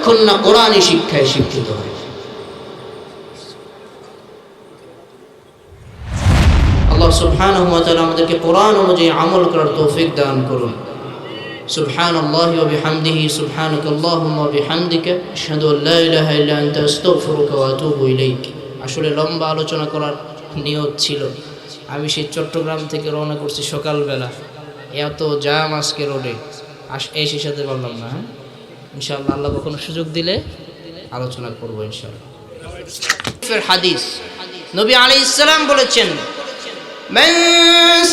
যতক্ষণ না কোরআনই শিক্ষায় শিক্ষিত হয় আল্লাহ সুবহানাহু ওয়া তাআলা আমাদেরকে কোরআন অনুযায়ী আমল করার তৌফিক দান করুন سبحان الله وبحمده سبحانك اللهم وبحمدك أشهد أن لا إله إلا أنت أستغفرك وأتوب إليك আসলে লম্বা আলোচনা করার নিয়ত ছিল আমি সেই চট্টগ্রাম থেকে রওনা করছি সকালবেলা এত জাম আজকে রোডে আস এসে সাথে পারলাম না হ্যাঁ ইনশাআল্লাহ আল্লাহ কখনো সুযোগ দিলে আলোচনা করবো ইনশাআল্লাহ ফের হাদিস নবী আলী ইসলাম বলেছেন من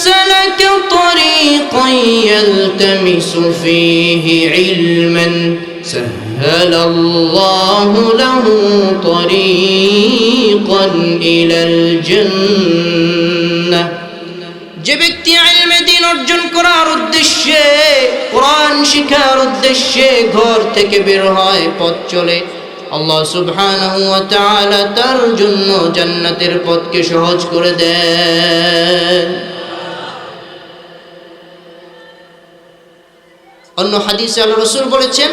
سلك طريقا يلتمس فيه علما سهل الله له طريقا إلى الجنة যে ব্যক্তি আলমে দিন অর্জন করার উদ্দেশ্যে, কোরআন শিখার উদ্দেশ্যে ঘর থেকে বের হয়, পথ চলে। আল্লাহ সুবহানাহু তার জন্য জান্নাতের পথকে সহজ করে দেন। অন্য হাদিসে আল্লাহ রাসূল বলেছেন,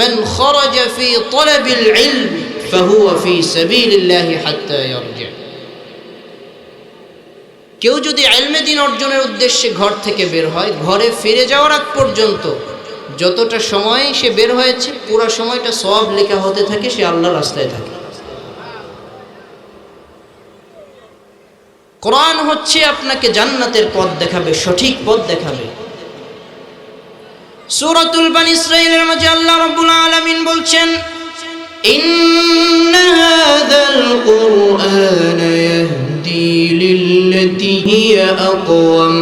মান খরাজা ফি তলাবিল ইলম, ফাহুয়া ফি সাবিলিল্লাহি হাত্তা ইয়ারজি। কেউ যদি আলমে দিন অর্জনের উদ্দেশ্যে ঘর থেকে বের হয়, ঘরে ফিরে যাওয়ার আগ পর্যন্ত যতটা সময় সে বের হয়েছে, পুরো সময়টা সব লেখা হতে থাকে, সে আল্লাহর রাস্তায় থাকে। কোরআন হচ্ছে আপনাকে জান্নাতের পথ দেখাবে, সঠিক পথ দেখাবে। সূরাতুল বানি ইসরাঈলের মাঝে আল্লাহ রাব্বুল আলামিন বলছেন, ইন্না হাযাল কুরআন ইয়াহদি লিল্লাতি হিয়া আকওয়াম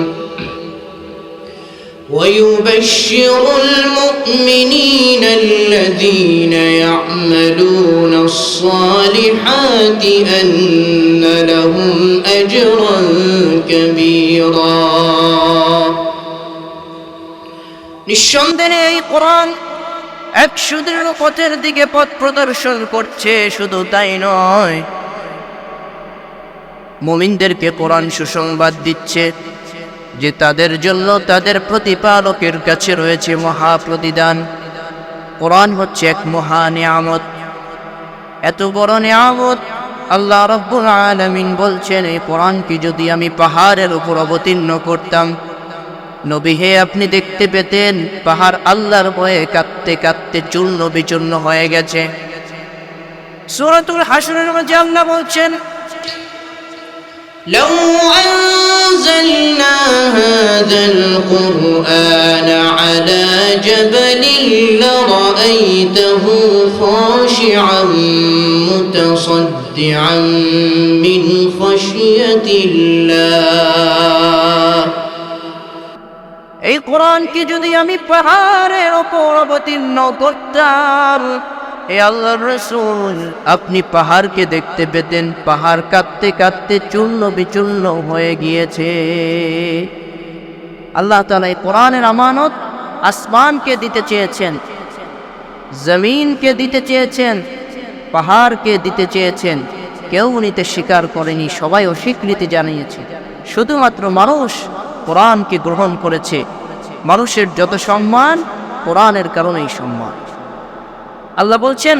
ويبشر المؤمنين الذين يعملون الصالحات أن لهم أجرا كبيرا নিঃসন্দেহে এই কোরআন এক সুদৃঢ় পথের দিকে পথ প্রদর্শন করছে শুধু তাই নয় মুমিনদেরকে কোরআন সুসংবাদ দিচ্ছে যে তাদের জন্য তাদের প্রতিপালকের কাছে রয়েছে মহা প্রতিদান কোরআন হচ্ছে এক মহা নিয়ামত। এত বড় নিয়ামত আল্লাহ রব্বুল আলামিন বলছেন, এই কোরআনকে যদি আমি পাহাড়ের উপর অবতীর্ণ করতাম, নবী হে, আপনি দেখতে পেতেন পাহাড় আল্লাহর ভয়ে কাঁদতে কাঁদতে চূর্ণ বিচূর্ণ হয়ে গেছে। সূরাতুল হাসরের মাঝে আল্লাহ বলছেন لو أنزلنا هذا القرآن على جبل لرأيته خاشعا متصدعا من خشية الله এই কোরআনকে যদি আমি পাহাড়ের ওপর অবতীর্ণ করতাম এ আল্লাহ রসুল, আপনি পাহাড়কে দেখতে পেতেন, পাহাড় কাঁদতে কাঁদতে চূর্ণ বিচূর্ণ হয়ে গিয়েছে। আল্লাহ তালা এই কোরআনের আমানত আসমানকে দিতে চেয়েছেন, জমিনকে দিতে চেয়েছেন, পাহাড়কে দিতে চেয়েছেন। কেউ নিতে স্বীকার করেনি, সবাই অস্বীকৃতি জানিয়েছে। শুধুমাত্র মানুষ কোরআনকে গ্রহণ করেছে। মানুষের যত সম্মান, কোরআনের কারণেই সম্মান। আল্লাহ বলছেন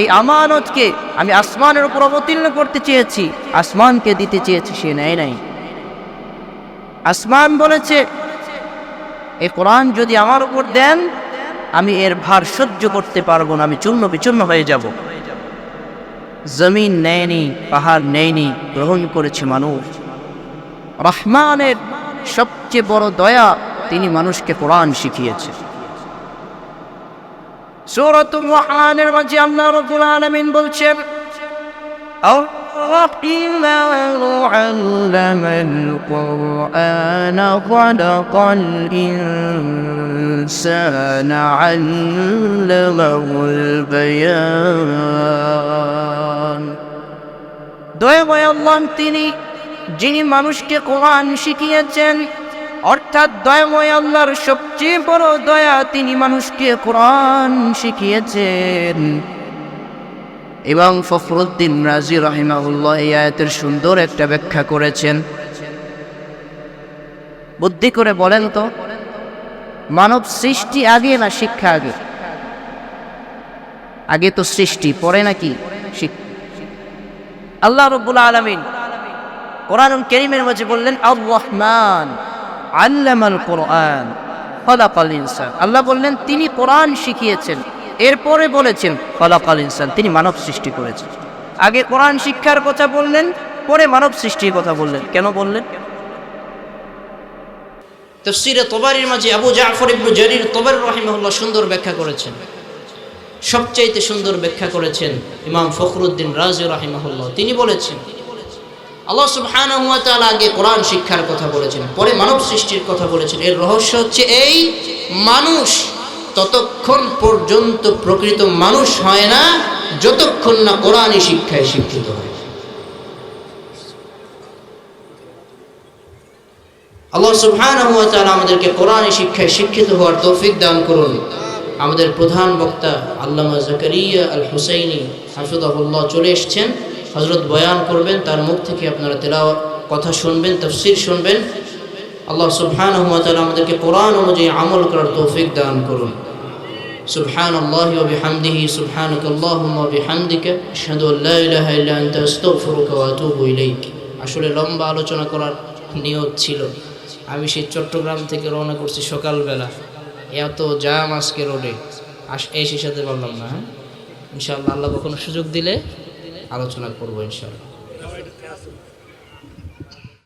এই আমানতকে আমি আসমানের উপর অবতীর্ণ করতে চেয়েছি, আসমানকে দিতে চেয়েছি সে নেয় নাই। আসমান বলেছে এই কোরআন যদি আমার উপর দেন, আমি এর ভার সহ্য করতে পারব না, আমি চূর্ণ বিচূর্ণ হয়ে যাব। জমিন নেয়নি পাহাড় নেয়নি গ্রহণ করেছে মানুষ রহমানের সবচেয়ে বড় দয়া তিনি মানুষকে কোরআন শিখিয়েছে সূরাতুল রহমানের মাঝে আল্লাহ রাব্বুল আলামিন বলছেন الرحمن علم القرآن خلق الإنسان علمه البيان দয়াময় আল্লাহ তিনি, যিনি মানুষকে কোরআন শিখিয়েছেন, অর্থাৎ দয়াময় আল্লাহর সবচেয়ে বড় দয়া তিনি মানুষকে কোরআন শিখিয়েছেন। এবং ফখরুদ্দিন রাজি রাহিমাহুল্লাহ এই আয়াতের সুন্দর একটা ব্যাখ্যা করেছেন। বুদ্ধি করে বলেন তো, মানব সৃষ্টি আগে না শিক্ষা আগে? আগে তো সৃষ্টি, পরে নাকি শিক্ষা? আল্লাহ রব্বুল আলমিন কোরআন কেরিমের মাঝে বললেন আর রহমান আল্লামাল কোরআন ফলাকাল ইনসান। আল্লাহ বললেন, তিনি কোরআন শিখিয়েছেন, এরপরে বলেছেন ফলাকাল ইনসান। তিনি মানব সৃষ্টি করেছেন। আগে কোরআন শিক্ষার কথা বললেন, পরে মানব সৃষ্টির কথা বললেন। কেন বললেন? তো তফসিরে তবারির মাঝে আবু জাফর ইবনু জারির তবার রহিমাহুল্লাহ সুন্দর ব্যাখ্যা করেছেন। সবচাইতে সুন্দর ব্যাখ্যা করেছেন ইমাম ফখরুদ্দিন রাজি রাহিমাহুল্লাহ। তিনি বলেছেন, আল্লাহ সুবহানাহু আগে কোরআন শিক্ষার কথা বলেছেন, পরে মানব সৃষ্টির কথা বলেছেন। এর রহস্য হচ্ছে এই, মানুষ ততক্ষণ পর্যন্ত প্রকৃত মানুষ হয় না, যতক্ষণ না কোরআনই শিক্ষায় শিক্ষিত হয়। আল্লাহ সুবহানাহু ওয়া তাআলা আমাদেরকে কোরআন শিক্ষায় শিক্ষিত হওয়ার তৌফিক দান করুন। আমাদের প্রধান বক্তা আল্লামা জাকারিয়া আল হুসাইনি হাফিজাহুল্লাহ চলে এসেছেন হজরত বয়ান করবেন তার মুখ থেকে আপনারা তেলাও কথা শুনবেন তফসির শুনবেন আল্লাহ সুবহানাহু ওয়া তাআলা আমাদেরকে কোরআন অনুযায়ী আমল করার তৌফিক দান করুন سبحان الله وبحمده سبحانك اللهم وبحمدك أشهد أن لا إله إلا أنت أستغفرك وأتوب إليك আসলে লম্বা আলোচনা করার নিয়ত ছিল আমি সেই চট্টগ্রাম থেকে রওনা করছি সকালবেলা এত জাম আজকে রোডে। আস, এসে সাথে বললাম না হ্যাঁ? ইনশাআল্লাহ, আল্লাহ কখনো সুযোগ দিলে আলোচনা করব ইনশাআল্লাহ।